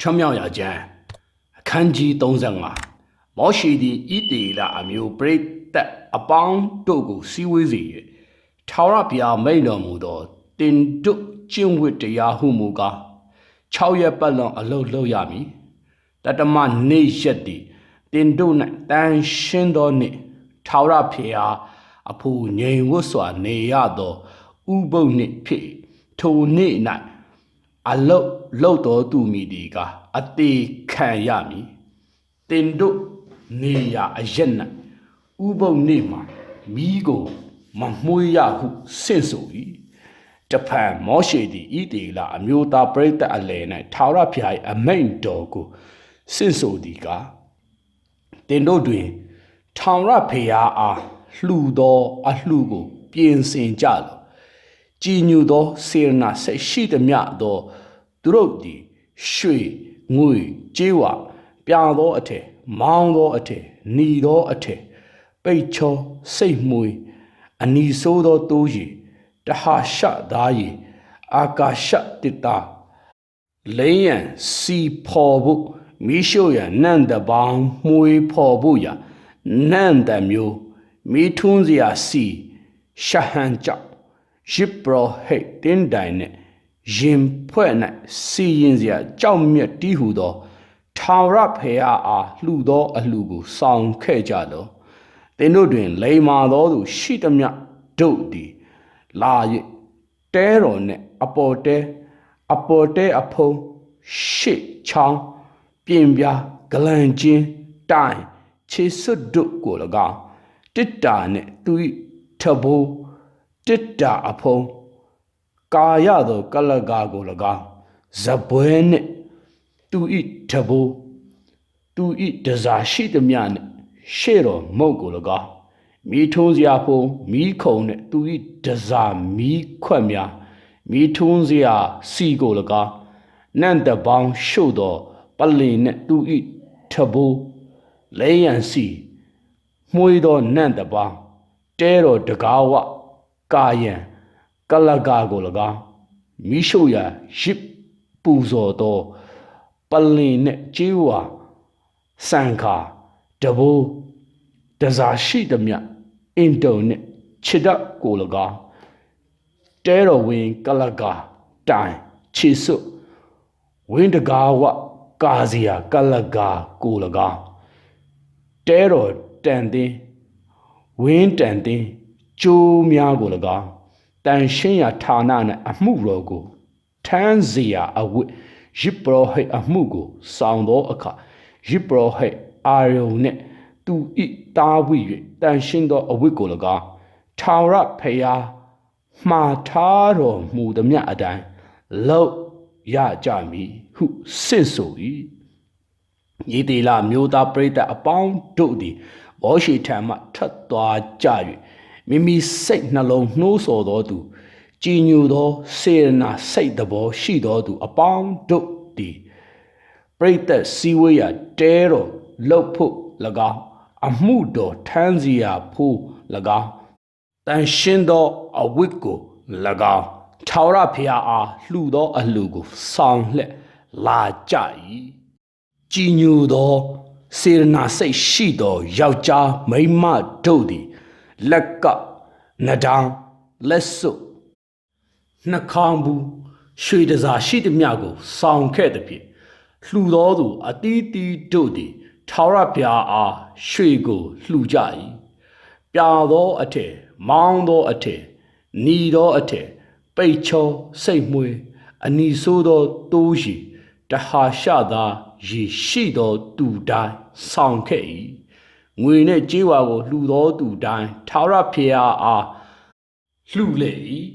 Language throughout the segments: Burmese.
ချမ်းမြောက်ရာကျမ်းအခန်းကြီး35မောရှိသည်ဣတေလအမျိုးပရိသတ်အပေါင်းတို့ကိုစီဝေးစေ၍ထာဝရဘုရားမိန့်တော်မူသောတင်တို့ကျင့်ဝတ်တရားဟုမူကား6ရက်ပတ်လုံးအလုတ်လုပ်ရမည်တတမနေ့ရက်သည်တင်တို့၌တန်ရှင်းသောနေ့ထာဝရဘုရားအဖို့ငြိမ်ဝတ်စွာနေရသောဥပုပ်နှင့်ဖြစ်၏ထိုနေ့၌ အလုတ်လုတ်တော်သူမိဒီကအသေးခံရမည်တင်တို့နေရအရက်၌ဥပုပ်နေ့မှာမိကိုမမွှေးရဟုဆင့်ဆို၏တဖန်မောရှေသည်ဤတေလအမျိုးသားပရိသတ်အလယ်၌ထာဝရဘုရား၏အမိန့်တော်ကိုဆင့်ဆိုသည်ကားတင်တို့တွင်ထောင်ရဖေရားအားလှူသောအလှူကို ပြင်ဆင်ကြလော့ ကြည်ညိုသောစေရနာဆက်ရှိသည်မြသောသူတို့သည်ရွှေငွေကြေးဝပြာသောအထည်မောင်းသောအထည်หนีသောအထည်ပိတ်ချောစိတ်မွေအနီဆိုးသောတိုးရီတဟရှသားရီအာကာရှတိတာလိမ့်ရန်စီဖော်ဖို့မိရှို့ရန်နန့်တပေါင်းမှွေဖော်ဖို့ရနန့်တမျိုးမိထွန်းစရာစီရှဟန်ကြောင့် ရစ်ပရောဟိတ်တင်းတိုင်နဲ့ရင်ဖွဲ့၌စီရင်စရာကြောက်မြတ်တီးဟူသောထာဝရဖေအားအားလှူသောအလှူကိုဆောင်ခဲ့ကြလောသင်တို့တွင်လိမ္မာသောသူရှိသမျှတို့သည်လာ၍တဲတော်နှင့်အပေါ်တဲအပေါ်တဲအဖုံးရှစ်ချောင်းပြင်ပြားဂလန်ချင်းတိုင်ခြေစွတ်တို့ကို၎င်းတစ်တာနှင့်သူ၏ထဘိုး တစ်တာအဖုံးကာရသောကလကာကို၎င်းဇပွဲနှင့်သူ၏ထဘိုးသူ၏တစားရှိသည်မြနှင့်ရှေ့တော်မုတ်ကို၎င်းမိထုံးစရာဖုံးမိခုံနှင့်သူ၏တစားမိခွက်များမိထုံးစရာစီကို၎င်းနန့်တပေါင်းရှို့သောပလင်နှင့်သူ၏ထဘိုးလဲရန်စီမှုေးသောနန့်တပေါင်းတဲတော်တကားဝ ကာယံကလကာကို၎င်းမိရှုရာရစ်ပူဇော်သောပလင်နှင့်ကြေးဝါစံခါတဘိုးတစားရှိသည်မြအင်တုံနှင့်ခြေတတ်ကို၎င်းတဲတော်ဝင်ကလကာတိုင်ခြေစွတ်ဝင်းတကားဝကာစီယာကလကာကို၎င်းတဲတော်တန်တင်းဝင်းတန်တင်း ကျိုးများကို၎င်းတန်ရှင်းရာဌာန၌အမှုတော်ကိုထမ်းစီရာအဝတ်ရစ်ပရောဟိတ်အမှုကိုစောင့်သောအခါရစ်ပရောဟိတ်အာယုန်နှင့်သူဤတားဝိ၍တန်ရှင်းသောအဝတ်ကို၎င်းထာဝရဖျားမှားထားတော်မူသည်မြအတိုင်းလောက်ရကြမည်ဟုစစ်ဆို၏ဤတေလမျိုးသားပရိသတ်အပေါင်းတို့သည်ဘောရှိထံမှထတ်သွားကြ၍ မိမိစိတ်နှလုံးနှိုးဆော်သောသူကြည်ညိုသောစေရနာစိတ်တဘောရှိသောသူ အပေါင်းတို့သည်ပရိသတ်စည်းဝေးရာတဲတော်လှုပ်ဖို့၎င်းအမှုတော်ထမ်းစီရာဖို့၎င်းတန်ရှင်းသောအဝတ်ကို၎င်းထာဝရဘုရားအားလှူသောအလှူကိုဆောင်လှက်လာကြ၏ကြည်ညိုသောစေရနာစိတ်ရှိသောယောက်ျားမိန်းမတို့သည် လက်ကနဒံလက်စွပ်နှာခေါင်းဘူးရွှေတစားရှိသည်မြကိုဆောင်ခဲ့သည်ဖြင့်လှူသောသူအတီးတီးတို့သည်ထာဝရဘုရားအားရွှေကိုလှူကြ၏ပြာသောအထည်မောင်းသောအထည်နီသောအထည်ပိတ်ချောစိတ်မွေးအနီဆိုးသောတိုးရီတဟာရှသာရေရှိသောသူတိုင်းဆောင်ခဲ့၏ ငွေနှင့်ကြေးဝါကိုလှူသောသူတိုင်းထာဝရဘုရားအားလှူလေ၏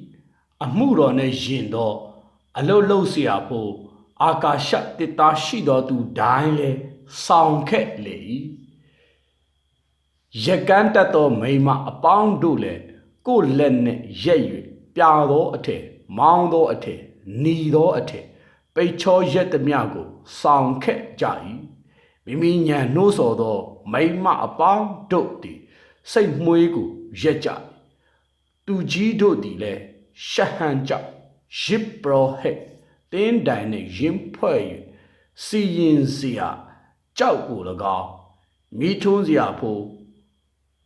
အမှုတော်နှင့်ယင်သော အလုတ်လုတ်เสียဖို့အာကာရှတစ်သားရှိသောသူတိုင်းလည်းဆောင်ခဲ့လေ၏ရကန်းတက်သောမိမအပေါင်းတို့လည်းကိုယ်လက်နှင့်ရက်၍ပြာသောအထည်မောင်းသောအထည်နီသောအထည်ပိတ်ချောရက်သည်မြကိုဆောင်ခဲ့ကြ၏မိမိညံနှိုးဆော်သော မိမအပေါင်းတို့သည်စိတ်မွေးကိုရက်ကြ၏သူကြီးတို့သည်လည်းရှဟန်ကြောင့်ရစ်ပရောဟက်တင်းတိုင်နှင့်ရင်ဖွဲ့၍စီရင်စရာကြောက်ကို၎င်းမိထုံးစရာဖို့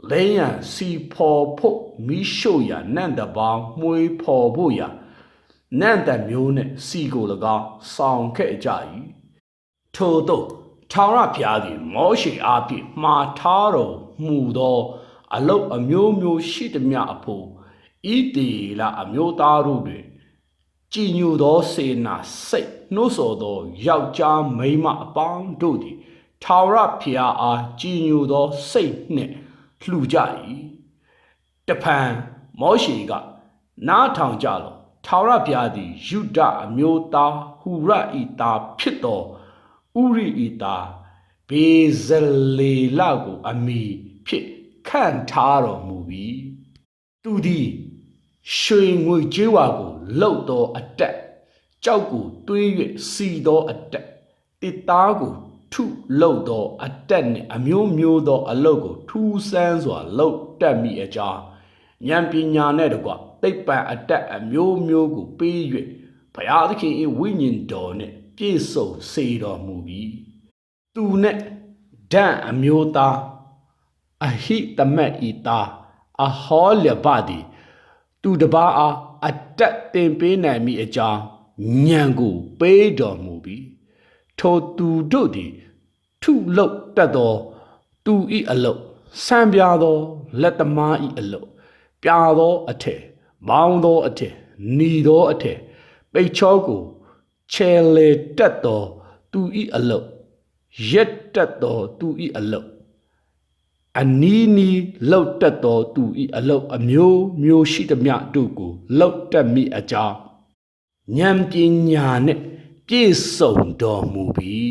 လဲရန်စီဖော်ဖို့မိရှို့ရာနန့်တပေါင်းမွေးဖော်ဖို့ရာနန့်တမျိုးနဲ့စီကို၎င်းဆောင်ခဲ့ကြ၏ထို့သော ထာဝရဘုရားသည် မောရှေအားဖြင့်မှားထားတော်မူသော အလုတ်အမျိုးမျိုးရှိသည်မြအဖို့ဤတေလအမျိုးသားတို့တွင်ကြည်ညိုသောစေနာစိတ်နှိုးဆော်သောယောက်ျားမိန်းမအပေါင်းတို့သည်ထာဝရဘုရားအားကြည်ညိုသောစိတ်နှင့်လှူကြ၏တဖန်မောရှေက နားထောင်ကြလော့ထာဝရဘုရားသည်ယုဒအမျိုးသားဟူရဤသားဖြစ်သော ဥရိဤသားဘေဇလေလကိုအမိဖြစ်ခန့်ထားတော်မူပြီသူသည်ရွှေငွေကြေးဝါကိုလှုပ်သောအတက်ကြောက်ကိုတွေး၍စီသောအတက်တစ်သားကိုထုလှုပ်သောအတက်နှင့်အမျိုးမျိုးသောအလုတ်ကိုထူးဆန်းစွာလှုပ်တက်မိအကြောင်းဉာဏ်ပညာနှင့်တကွသိပ္ပံအတက်အမျိုးမျိုးကိုပေး၍ဘုရားသခင်၏ဝိညာဉ်တော်နှင့် ပြည့်စုံစေတော်မူပြီးသူနှင့်ဒံအမျိုးသားအဟိတမက်ဤသားအဟောလဘသည်သူတစ်ပါးအားအတက်တင်ပေးနိုင်မိအကြောင်းညံကိုပေးတော်မူပြီးထိုသူတို့သည်ထုလုတ်တတ်သောသူဤအလုတ်ဆံပြားသောလက်သမားဤအလုတ်ပြာသောအထည်မောင်းသောအထည်หนีသောအထည်ပိတ်ချောကို ချဲလေတက်သောသူဤအလုတ်ရက်တက်သောသူဤအလုတ်အနီးနီးလောက်တက်သောသူဤအလုတ်အမျိုးမျိုးရှိသမျှတို့ကိုလောက်တက်မိအကြောင်းဉာဏ်ပညာနှင့်ပြည့်စုံတော်မူပြီ